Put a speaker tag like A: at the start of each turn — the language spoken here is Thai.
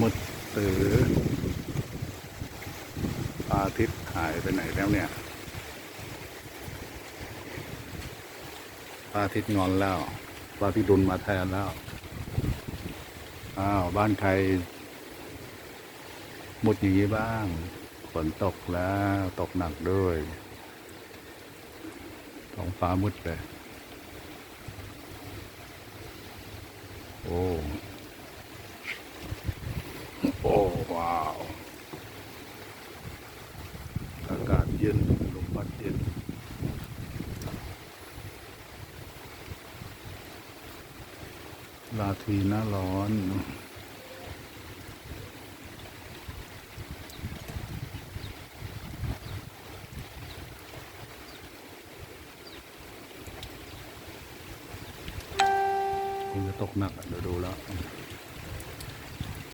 A: มืดตื้ออาทิตย์หายไปไหนแล้วเนี่ยอาทิตย์งอนแล้วพระอาทิตย์ดุลมาแทนแล้ว อ้าว บ้านใครหมดอย่างนี้บ้าง ฝนตกแล้วตกหนักด้วยท้องฟ้ามืดเลย โอ้ ว้าว อากาศเย็นลมพัดเย็นลาทีหน้าร้อนคงจะตกหนักเดี๋ยวดูแล้ว